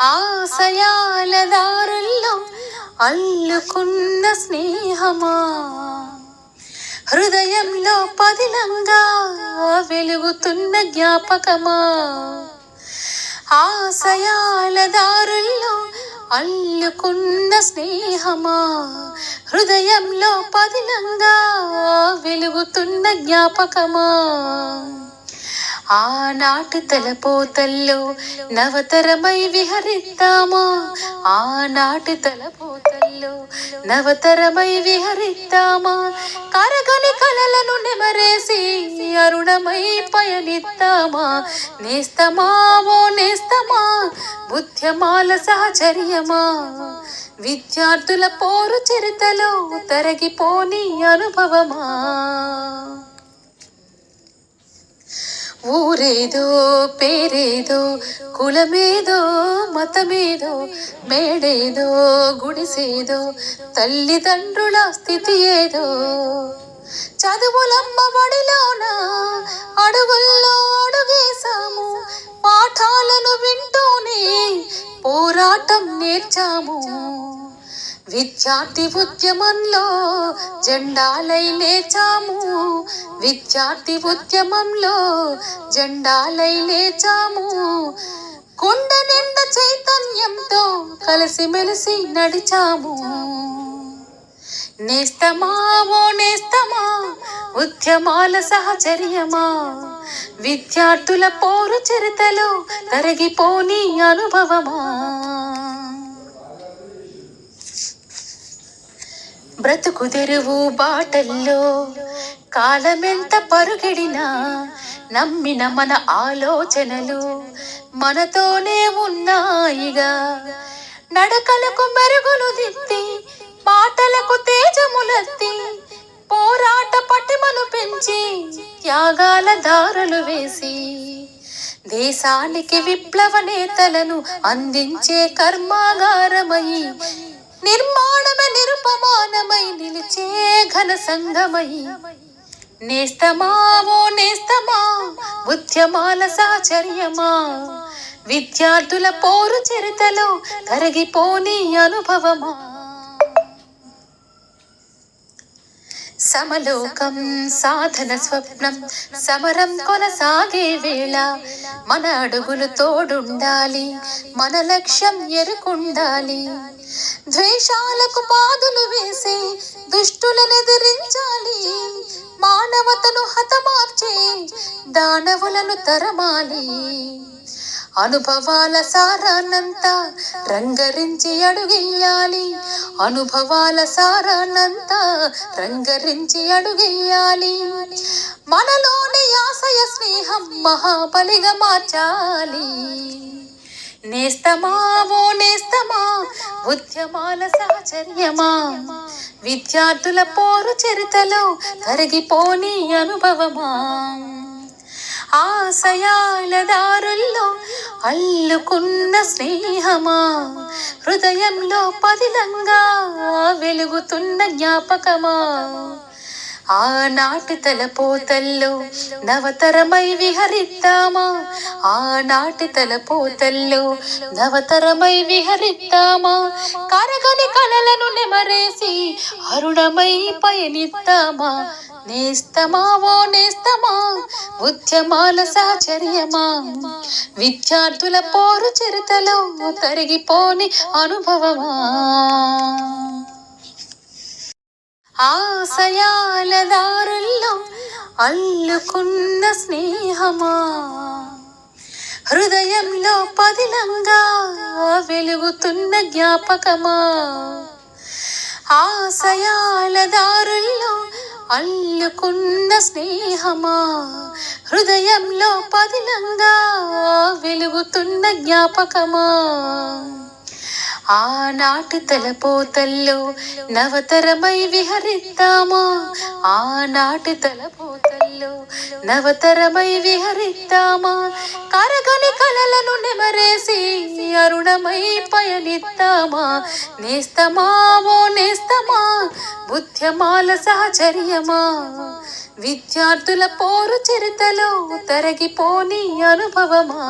ఆశయాల దారుల్లో అల్లుకున్న స్నేహమా? హృదయంలో పదిలంగా వెలుగుతున్న జ్ఞాపకమా? ఆశయాల దారుల్లో అల్లుకున్న స్నేహమా? హృదయంలో పదిలంగా వెలుగుతున్న జ్ఞాపకమా? ఆనాటి తలపోతల్లో నవతరమై విహరిద్దామా? ఆనాటి తలపోతల్లో నవతరమై విహరిద్దామా? కరగని కలలను నెమరేసి అరుణమై పయనిద్దామా? నేస్తమా ఓ నేస్తమా? బుద్ధ్యమాల సహచర్యమా విద్యార్థుల పోరు చరితలో తరగిపోని అనుభవమా? ఊరేదో పేరేదో కులమేదో మతమేదో మేడేదో గుడిసేదో తల్లిదండ్రుల స్థితి ఏదో. చదువులమ్మ బడిలోన అడుగుల్లో అడుగేశాము పాఠాలను వింటూనే పోరాటం నేర్చాము. విద్యార్థి ఉద్యమంలో జెండాలై లేచాము. విద్యార్థి ఉద్యమంలో జెండాలై లేచాము. కొండ నిండ చైతన్యంతో కలిసిమెలిసి నడిచాము. నేస్తమా ఓ నేస్తమా ఉద్యమాల సహచర్యమా? విద్యార్థుల పోరు చరితలో తరగిపోని అనుభవమా? బ్రతుకు తెరువు బాటల్లో కాలమెంత పరుగెడినా నమ్మిన మన ఆలోచనలు మనతోనే ఉన్నాయిగా. నడకలకు మెరుగులు దిద్ది పాటలకు తేజములెత్తి పోరాట పటిమను పెంచి త్యాగాల దారులు వేసి దేశానికి విప్లవ నేతలను అందించే కర్మాగారమై నిర్మాణమే నిరుపమానమై నిలిచే ఘన సంగమై. నేస్తమా నేస్తమా ఉద్యమాల సాచర్యమా. విద్యార్థుల పోరు చరితలో కరిగిపోని అనుభవమా. సమలోకం సాధన స్వప్నం. సమరం కొనసాగే వేళ. మన అడుగులు తోడుండాలి. మన లక్ష్యం ఎరుకుండాలి. ద్వేషాలకు పాదులు వేసి దుష్టులను ఎదిరించాలి. మానవతను హతమార్చే దానవులను తరమాలి. అనుభవాల సారానంతా రంగరించి అడుగెయ్యాలి. అనుభవాల సారానంతా రంగరించి అడుగెయ్యాలి. మనలోని ఆశయ స్నేహం మహాబలిగా మార్చాలి. నేస్తమా ఓ నేస్తమా ఉద్యమాల సహచర్యమా విద్యార్థుల పోరు చరితలో కరిగిపోని అనుభవమా? ఆశయాల దారుల్లో అల్లుకున్న స్నేహమా? హృదయంలో పదిలంగా వెలుగుతున్న జ్ఞాపకమా? ఆనాటి తలపోతల్లో నవతరమై విహరిద్దామా? ఆనాటి తలపోతల్లో నవతరమై విహరిద్దామా? కరగని కలలను నెమరేసి అరుణమై పయనిద్దామా? నేస్తమా ఓ నేస్తమా ఉద్యమాల సాచర్యమా? విద్యార్థుల పోరు చరితలో తరిగిపోని అనుభవమా? ఆశయాల దారుల్లో అల్లుకున్న స్నేహమా? హృదయంలో పదిలంగా వెలుగుతున్న జ్ఞాపకమా? ఆశయాల దారుల్లో అల్లుకున్న స్నేహమా? హృదయంలో పదిలంగా వెలుగుతున్న జ్ఞాపకమా? ఆనాటి తలపోతల్లో నవతరమై విహరిద్దామా? ఆనాటి తలపోతల్లో నవతరమై విహరిద్దామా? కరగని కలలను నెమరేసి అరుణమై పయనిద్దామా? నేస్తమా ఓ నేస్తమా? ఉద్యమాల సహచర్యమా విద్యార్థుల పోరు చరితలో తరగిపోని అనుభవమా?